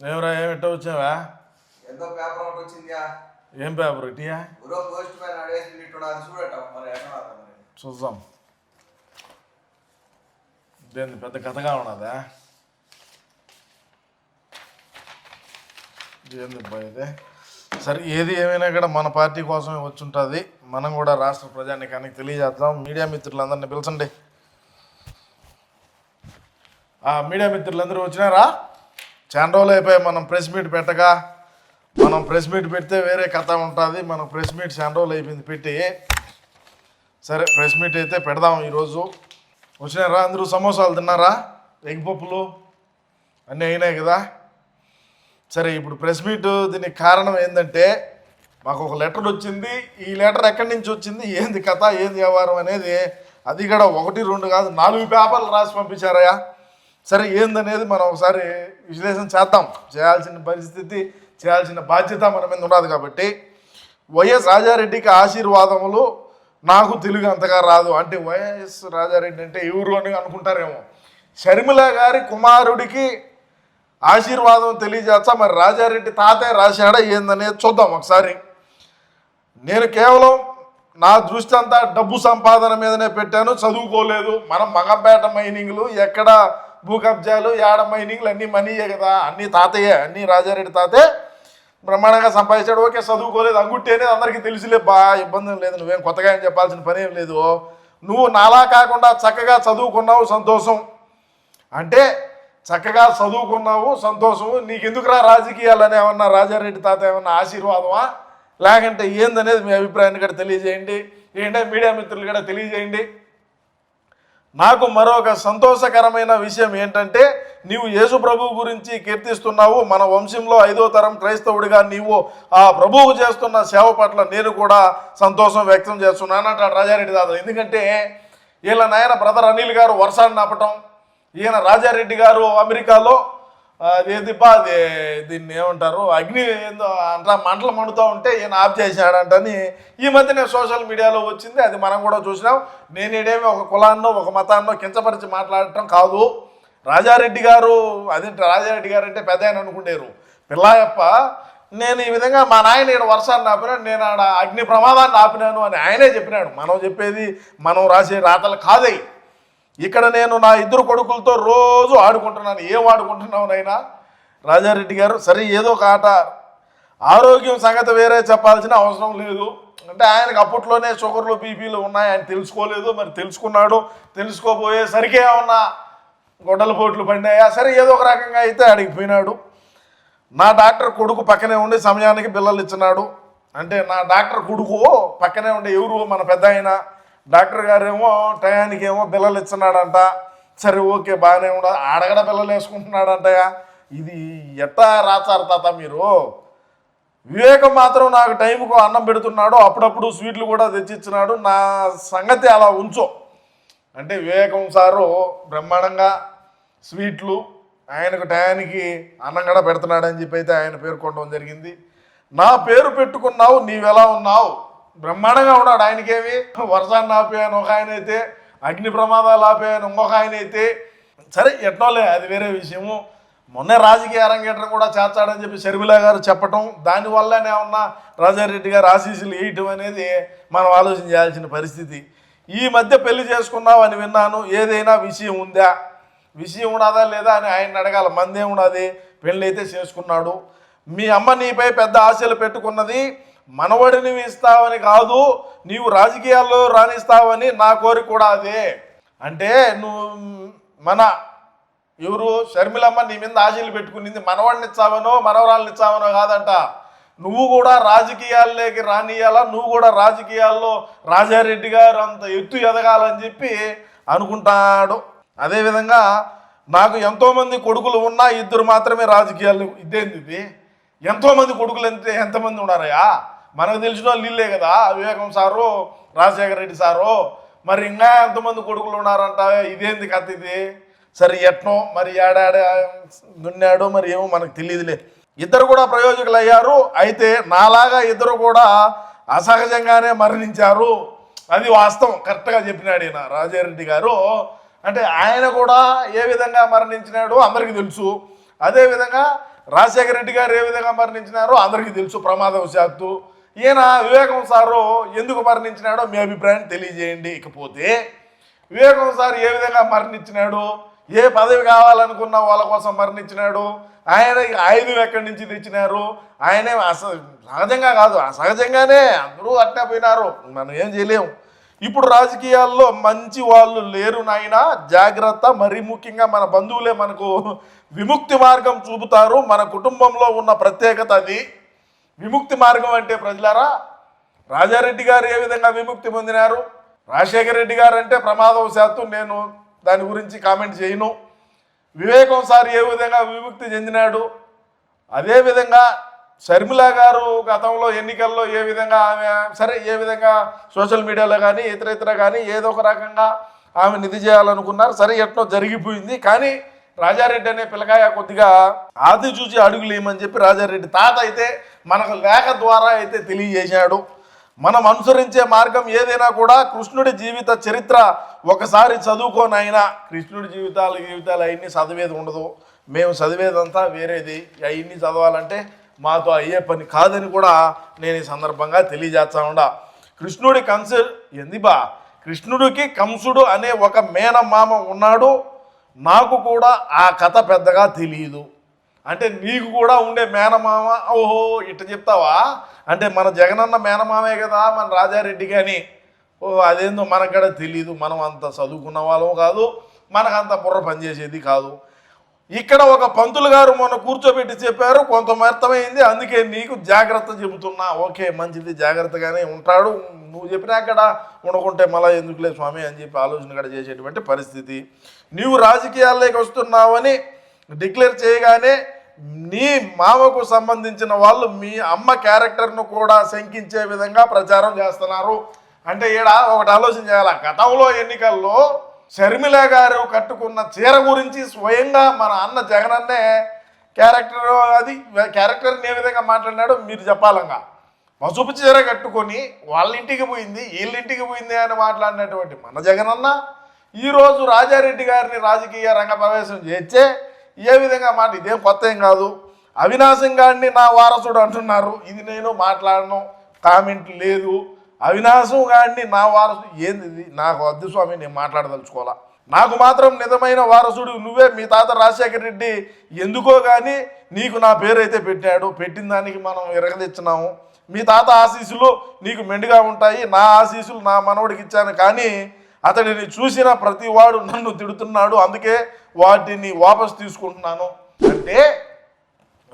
ఏమరా ఏమిటో వచ్చావా? ఎంతో పేపర్ ఒకటి వచ్చిందియా? ఏం పేపర్ ఇటీయా పోస్ట్ మ్యాన్ అడేసి ఇట్టు అది చూడట మరి మరి? చూద్దాం. దేని పెద్ద కథగా ఉన్నదా? ఏంది ఇది? సరే ఏది ఏమైనా కూడా మన పార్టీ కోసమే వచ్చి ఉంటుంది మనం కూడా రాష్ట్ర ప్రజానికానికి తెలియజేద్దాం. మీడియా మిత్రులందరినీ పిలిచండి. ఆ మీడియా మిత్రులందరూ వచ్చినారా? చాలా రోజులు అయిపోయాయి మనం ప్రెస్ మీట్ పెట్టగా. మనం ప్రెస్ మీట్ పెడితే వేరే కథ ఉంటుంది. మనం ప్రెస్ మీట్ చాలా రోజులు అయిపోయింది పెట్టి. సరే ప్రెస్ మీట్ అయితే పెడదాం ఈరోజు. వచ్చినారా? అందరూ సమోసాలు తిన్నారా? ఎగ్ పప్పులు అన్నీ అయినాయి కదా. సరే ఇప్పుడు ప్రెస్ మీట్ దీనికి కారణం ఏంటంటే మాకు ఒక లెటర్ వచ్చింది. ఈ లెటర్ ఎక్కడి నుంచి వచ్చింది? ఏంది కథ? ఏంది వ్యవహారం అనేది అది కూడా ఒకటి రెండు కాదు నాలుగు పేపర్లు రాసి పంపించారయ్యా. సరే ఏందనేది మనం ఒకసారి విశ్లేషణ చేద్దాం. చేయాల్సిన పరిస్థితి చేయాల్సిన బాధ్యత మన మీద ఉండదు కాబట్టి వైఎస్ రాజారెడ్డికి ఆశీర్వాదములు నాకు తెలుగు అంతగా రాదు. అంటే వైఎస్ రాజారెడ్డి అంటే ఎవరు అని అనుకుంటారేమో. షర్మిల గారి కుమారుడికి ఆశీర్వాదం తెలియజేస్తా. మరి రాజారెడ్డి తాతయ్య రాశాడా ఏందనేది చూద్దాం ఒకసారి. నేను కేవలం నా దృష్టి అంతా డబ్బు సంపాదన మీదనే పెట్టాను చదువుకోలేదు. మనం మగంపేట మైనింగ్లు ఎక్కడ భూ కబ్జాలు ఏడ మైనింగ్లు అన్నీ మనీయే కదా. అన్నీ తాతయ్యే అన్నీ రాజారెడ్డి తాతే. బ్రహ్మాండంగా సంపాదించాడు. ఓకే చదువుకోలేదు. అంగుట్టి అనేది అందరికీ తెలిసిలే. బా ఇబ్బంది లేదు. నువ్వేం కొత్తగా ఏం చెప్పాల్సిన పని ఏం లేదు. నువ్వు నాలా కాకుండా చక్కగా చదువుకున్నావు సంతోషం. అంటే చక్కగా చదువుకున్నావు సంతోషము. నీకెందుకురా రాజకీయాలని ఏమన్నా రాజారెడ్డి తాత ఏమన్నా ఆశీర్వాదమా? లేకంటే ఏందనేది మీ అభిప్రాయాన్ని కూడా తెలియజేయండి. ఏంటంటే మీడియా మిత్రులు కూడా తెలియజేయండి. నాకు మరొక సంతోషకరమైన విషయం ఏంటంటే నీవు యేసు ప్రభు గురించి కీర్తిస్తున్నావు మన వంశంలో ఐదో తరం క్రైస్తవుడిగా నీవు ఆ ప్రభువు చేస్తున్న సేవ పట్ల నేను కూడా సంతోషం వ్యక్తం చేస్తున్నాను అంటాడు రాజారెడ్డి దాదా ఎందుకంటే వీళ్ళ నాయన బ్రదర్ అనిల్ గారు వర్షాన్ని నాపటం ఈయన రాజారెడ్డి గారు అమెరికాలో అదేది బా అది దీన్ని ఏమంటారు? అగ్ని ఏందో అంట మంటలు మండుతూ ఉంటే ఈయన ఆఫ్ చేశాడంటని ఈ మధ్యనే సోషల్ మీడియాలో వచ్చింది. అది మనం కూడా చూసినాం. నేను ఇడేమి ఒక కులాన్నో ఒక మతాన్నో కించపరిచి మాట్లాడటం కాదు. రాజారెడ్డి గారు అదేంటి రాజారెడ్డి గారు అంటే పెద్ద ఆయన అనుకుంటారు. పిల్లాయప్ప నేను ఈ విధంగా మా నాయన ఇక్కడ వర్షాన్ని ఆపినాడు నేను ఆడ అగ్ని ప్రమాదాన్ని ఆపినాను అని ఆయనే చెప్పినాడు. మనం చెప్పేది మనం రాసే రాతలు కాదే. ఇక్కడ నేను నా ఇద్దరు కొడుకులతో రోజు ఆడుకుంటున్నాను. ఏం ఆడుకుంటున్నావు నైనా రాజారెడ్డి గారు సరే ఏదో ఒక ఆట. ఆరోగ్యం సంగతి వేరే చెప్పాల్సిన అవసరం లేదు. అంటే ఆయనకు అప్పట్లోనే షుగర్లు బీపీలు ఉన్నాయి ఆయన తెలుసుకోలేదు మరి తెలుసుకున్నాడు. తెలుసుకోబోయేసరికి ఏమన్నా గొడ్డల పోట్లు పడినాయా? సరే ఏదో ఒక రకంగా అయితే అడిగిపోయినాడు నా డాక్టర్ కొడుకు పక్కనే ఉండి సమయానికి బిల్లలు ఇచ్చినాడు. అంటే నా డాక్టర్ కొడుకు పక్కనే ఉండే ఎవరు? మన పెద్ద డాక్టర్ గారేమో టయానికి ఏమో బిల్లలు ఇస్తున్నాడంట సరే ఓకే బాగానే ఉండదు ఆడగడ బిల్లలు వేసుకుంటున్నాడంటయా ఇది ఎట్టా రాచారు తాత మీరు? వివేకం మాత్రం నాకు టైంకు అన్నం పెడుతున్నాడు. అప్పుడప్పుడు స్వీట్లు కూడా తెచ్చిచ్చినాడు. నా సంగతి అలా ఉంచో. అంటే వివేకం సారు బ్రహ్మాండంగా స్వీట్లు ఆయనకు టయానికి అన్నం కూడా పెడుతున్నాడని చెప్పి అయితే ఆయన పేర్కొనడం జరిగింది. నా పేరు పెట్టుకున్నావు నీవెలా ఉన్నావు? బ్రహ్మాండంగా ఉన్నాడు ఆయనకేమి? వర్షాన్ని ఆపేయను ఒక ఆయన అయితే అగ్ని ప్రమాదాలు ఆపేయను ఇంకొక ఆయన అయితే. సరే ఎట్నోలే అది వేరే విషయము. మొన్నే రాజకీయ అరంగేట్రం కూడా చేర్చాడని చెప్పి షర్మిల గారు చెప్పటం దానివల్లనే ఉన్న రాజారెడ్డి గారు ఆశీస్సులు వేయటం అనేది మనం ఆలోచన చేయాల్సిన పరిస్థితి. ఈ మధ్య పెళ్ళి చేసుకున్నావు అని విన్నాను ఏదైనా విషయం ఉందా? విషయం ఉన్నదా లేదా అని ఆయన అడగాల మందే ఉన్నది పెళ్ళి అయితే చేసుకున్నాడు. మీ అమ్మ నీపై పెద్ద ఆశలు పెట్టుకున్నది మనవడిని ఇస్తావని కాదు నీవు రాజకీయాల్లో రాణిస్తావని నా కోరిక కూడా అదే. అంటే నువ్వు మన ఎవరు షర్మిలమ్మ నీ మీద ఆశలు పెట్టుకునింది మనవాడిని ఇచ్చావనో మనవరాలను ఇచ్చావనో కాదంట. నువ్వు కూడా రాజకీయాల్లోకి రానియాలా నువ్వు కూడా రాజకీయాల్లో రాజారెడ్డి గారు అంత ఎత్తు ఎదగాలని చెప్పి అనుకుంటాడు. అదేవిధంగా నాకు ఎంతోమంది కొడుకులు ఉన్నా ఇద్దరు మాత్రమే రాజకీయాలు ఇదేంది ఎంతోమంది కొడుకులు అంటే ఎంతమంది ఉన్నారయ్యా? మనకు తెలిసిన వాళ్ళు వీళ్ళే కదా. వివేకం సారు రాజశేఖర రెడ్డి సారు. మరి ఇంకా ఎంతమంది కొడుకులు ఉన్నారంట? ఇదేంది కథ ఇది? సరే ఎట్నో మరి ఏడాడ దున్నాడో మరి ఏమో మనకు తెలియదులే. ఇద్దరు కూడా ప్రయోజకులు అయ్యారు. అయితే నాలాగా ఇద్దరు కూడా అసహజంగానే మరణించారు. అది వాస్తవం. కరెక్ట్గా చెప్పినాడు ఈయన రాజారెడ్డి గారు. అంటే ఆయన కూడా ఏ విధంగా మరణించినాడో అందరికీ తెలుసు. అదేవిధంగా రాజశేఖర రెడ్డి గారు ఏ విధంగా మరణించినారో అందరికీ తెలుసు. ప్రమాదవశాత్తు. ఈయన వివేకం సారు ఎందుకు మరణించినాడో మీ అభిప్రాయం తెలియజేయండి. ఇకపోతే వివేకం సార్ ఏ విధంగా మరణించినాడు? ఏ పదవి కావాలనుకున్న వాళ్ళ కోసం మరణించినాడు? ఆయన ఆయుధం ఎక్కడి నుంచి తెచ్చినారు? ఆయనే అస సహజంగా కాదు అసహజంగానే అందరూ అట్టే పోయినారు. మనం ఏం చేయలేము ఇప్పుడు రాజకీయాల్లో మంచి వాళ్ళు లేరు నాయన. జాగ్రత్త మరీ ముఖ్యంగా మన బంధువులే మనకు విముక్తి మార్గం చూపుతారు. మన కుటుంబంలో ఉన్న ప్రత్యేకత అది. విముక్తి మార్గం అంటే ప్రజలారా రాజారెడ్డి గారు ఏ విధంగా విముక్తి పొందినారు? రాజశేఖర రెడ్డి గారు అంటే ప్రమాదవశాత్తు నేను దాని గురించి కామెంట్ చేయను. వివేకం సార్ ఏ విధంగా విముక్తి చెందినాడు? అదేవిధంగా షర్మిల గారు గతంలో ఎన్నికల్లో ఏ విధంగా ఆమె సరే ఏ విధంగా సోషల్ మీడియాలో కానీ ఇతర ఇతర కానీ ఏదో ఒక రకంగా ఆమె నిధి చేయాలనుకున్నారు. సరే ఎట్నో జరిగిపోయింది. కానీ రాజారెడ్డి అనే పిల్లకాయ కొద్దిగా ఆది చూసి అడుగులేమని చెప్పి రాజారెడ్డి తాత అయితే మనకు లేఖ ద్వారా అయితే తెలియజేశాడు. మనం అనుసరించే మార్గం ఏదైనా కూడా కృష్ణుడి జీవిత చరిత్ర ఒకసారి చదువుకోనైనా కృష్ణుడి జీవితాలు జీవితాలు అవన్నీ చదివేది ఉండదు. మేము చదివేదంతా వేరేది. అవన్నీ చదవాలంటే మాతో అయ్యే పని కాదని కూడా నేను ఈ సందర్భంగా తెలియజేస్తా ఉండా. కృష్ణుడి కంస ఎంది బా? కృష్ణుడికి కంసుడు అనే ఒక మేనమామ ఉన్నాడు. నాకు కూడా ఆ కథ పెద్దగా తెలియదు అంటే నీకు కూడా ఉండే మేనమామ ఓహో ఇట్ట చెప్తావా? అంటే మన జగనన్న మేనమామే కదా మన రాజారెడ్డి కానీ ఓ అదేందో మనకు కూడా తెలియదు మనం అంత చదువుకున్న వాళ్ళం కాదు. మనకు అంత బుర్ర పనిచేసేది కాదు. ఇక్కడ ఒక పంతులు గారు మొన్న కూర్చోబెట్టి చెప్పారు కొంత అర్థమైంది అందుకే నీకు జాగ్రత్త చెబుతున్నా. ఓకే మంచిది జాగ్రత్తగానే ఉంటాడు. నువ్వు చెప్పినా అక్కడ ఉండకుంటే మళ్ళీ ఎందుకులే స్వామి? అని చెప్పి ఆలోచన కూడా చేసేటువంటి పరిస్థితి. నీవు రాజకీయాల్లోకి వస్తున్నావని డిక్లేర్ చేయగానే నీ మామకు సంబంధించిన వాళ్ళు మీ అమ్మ క్యారెక్టర్ను కూడా శంకించే విధంగా ప్రచారం చేస్తున్నారు. అంటే ఈడ ఒకటి ఆలోచన చేయాలి? గతంలో ఎన్నికల్లో షర్మిల గారు కట్టుకున్న చీర గురించి స్వయంగా మన అన్న జగనన్నే క్యారెక్టర్ అది క్యారెక్టర్ని ఏ విధంగా మాట్లాడినాడో మీరు చెప్పాలంగా. మసుపు చీర కట్టుకొని వాళ్ళ ఇంటికి పోయింది వీళ్ళ ఇంటికి పోయింది అని మాట్లాడినటువంటి మన జగనన్న ఈరోజు రాజారెడ్డి గారిని రాజకీయ రంగ ప్రవేశం చేస్తే ఏ విధంగా మాట ఇదేం కొత్త ఏం కాదు. అవినాశం గారిని నా వారసుడు అంటున్నారు. ఇది నేను మాట్లాడను. కామెంట్ లేదు. అవినాశం గాడిని నా వారసుడు ఏంది ఇది? నాకు వద్దు స్వామి నేను మాట్లాడదలుచుకోవాలా? నాకు మాత్రం నిజమైన వారసుడు నువ్వే మీ తాత రాజశేఖర రెడ్డి ఎందుకో కానీ నీకు నా పేరైతే పెట్టాడు. పెట్టిన దానికి మనం ఎరగదిచ్చినాము మీ తాత ఆశీస్సులు నీకు మెండుగా ఉంటాయి. నా ఆశీస్సులు నా మనవడికి ఇచ్చాను. కానీ అతడిని చూసిన ప్రతి వాడు నన్ను తిడుతున్నాడు. అందుకే వాటిని వాపసు తీసుకుంటున్నాను. అంటే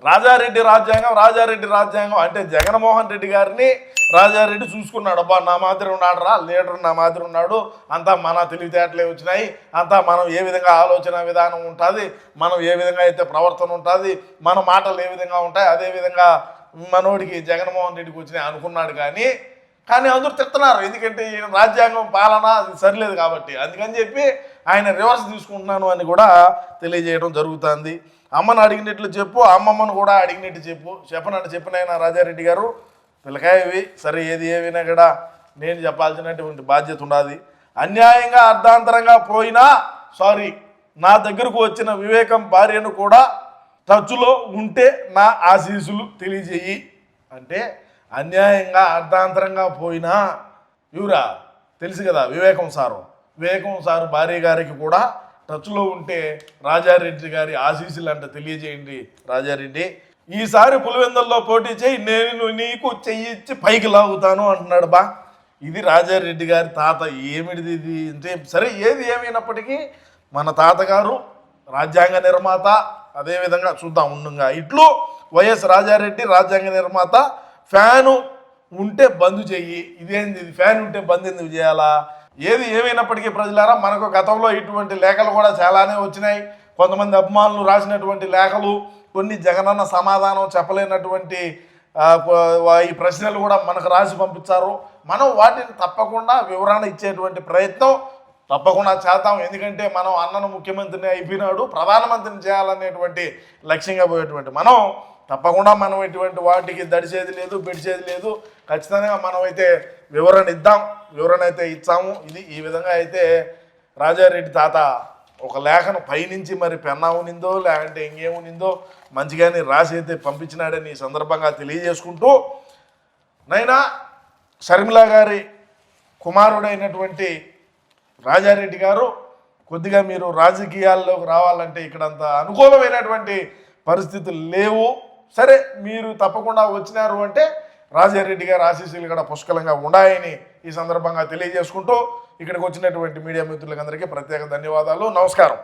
రాజారెడ్డి రాజ్యాంగం రాజారెడ్డి రాజ్యాంగం అంటే జగన్మోహన్ రెడ్డి గారిని రాజారెడ్డి చూసుకున్నాడు. అబ్బా నా మాదిరి ఉన్నాడు రా లీడర్ నా మాదిరి ఉన్నాడు. అంతా మన తెలివితేటలే వచ్చినాయి. అంతా మనం ఏ విధంగా ఆలోచన విధానం ఉంటుంది మనం ఏ విధంగా అయితే ప్రవర్తన ఉంటుంది మన మాటలు ఏ విధంగా ఉంటాయి అదే విధంగా మనోడికి జగన్మోహన్ రెడ్డికి వచ్చినాయి అనుకున్నాడు కానీ కానీ అందరూ తిడుతున్నారు. ఎందుకంటే ఈయన రాజ్యాంగం పాలన అది సరిలేదు కాబట్టి. అందుకని చెప్పి ఆయన రివర్స్ తీసుకుంటున్నాను అని కూడా తెలియజేయడం జరుగుతుంది. అమ్మను అడిగినట్లు చెప్పు అమ్మమ్మను కూడా అడిగినట్టు చెప్పు. చెప్పనట్టు చెప్పినైనా రాజారెడ్డి గారు పిల్లకాయవి సరే ఏది ఏమైనా కూడా నేను చెప్పాల్సినటువంటి బాధ్యత ఉన్నది. అన్యాయంగా అర్ధాంతరంగా పోయినా సారీ నా దగ్గరకు వచ్చిన వివేకం భార్యను కూడా టచ్లో ఉంటే నా ఆశీస్సులు తెలియజేయి. అంటే అన్యాయంగా అర్ధాంతరంగా పోయినా ఇవురా తెలుసు కదా వివేకం సారు. వివేకం సారు భార్య గారికి కూడా టచ్లో ఉంటే రాజారెడ్డి గారి ఆశీస్సులు అంట తెలియజేయండి రాజారెడ్డి. ఈసారి పులివెందల్లో పోటీ చేయి నేను నీకు చెయ్యిచ్చి పైకి లాగుతాను అంటున్నాడు బా. ఇది రాజారెడ్డి గారి తాత ఏమిటిది ఇది? అంటే సరే ఏది ఏమైనప్పటికీ మన తాతగారు రాజ్యాంగ నిర్మాత అదేవిధంగా చూద్దాం ఉండుగా. ఇట్లు వైఎస్ రాజారెడ్డి రాజ్యాంగ నిర్మాత ఫ్యాను ఉంటే బంద్ చెయ్యి. ఇదేంది ఇది? ఫ్యాన్ ఉంటే బంద్ ఎందుకు చేయాలా? ఏది ఏమైనప్పటికీ ప్రజలారా మనకు గతంలో ఇటువంటి లేఖలు కూడా చాలానే వచ్చినాయి. కొంతమంది అభిమానులు రాసినటువంటి లేఖలు కొన్ని జగనన్న సమాధానం చెప్పలేనటువంటి ఈ ప్రశ్నలు కూడా మనకు రాసి పంపించారు. మనం వాటిని తప్పకుండా వివరణ ఇచ్చేటువంటి ప్రయత్నం తప్పకుండా చేద్దాం. ఎందుకంటే మనం అన్నను ముఖ్యమంత్రిని అయిపోయినాడు ప్రధానమంత్రిని చేయాలనేటువంటి లక్ష్యంగా పోయేటువంటి మనం తప్పకుండా మనం ఇటువంటి వాటికి దడిచేది లేదు పెడిచేది లేదు. ఖచ్చితంగా మనమైతే వివరణ ఇద్దాం వివరణ అయితే ఇచ్చాము. ఇది ఈ విధంగా అయితే రాజారెడ్డి తాత ఒక లేఖను పైనుంచి మరి పెన్నా ఉనిందో లేకంటే ఇంకేమునిందో మంచిగానే రాసి అయితే పంపించినాడని ఈ సందర్భంగా తెలియజేసుకుంటూ నైనా షర్మిల గారి కుమారుడైనటువంటి రాజారెడ్డి గారు కొద్దిగా మీరు రాజకీయాల్లోకి రావాలంటే ఇక్కడ అంత అనుకూలమైనటువంటి పరిస్థితులు లేవు. సరే మీరు తప్పకుండా వచ్చినారు అంటే రాజారెడ్డి గారు ఆశీస్సులు కూడా పుష్కలంగా ఉన్నాయని ఈ సందర్భంగా తెలియజేసుకుంటూ ఇక్కడికి వచ్చినటువంటి మీడియా మిత్రులందరికీ ప్రత్యేక ధన్యవాదాలు. నమస్కారం.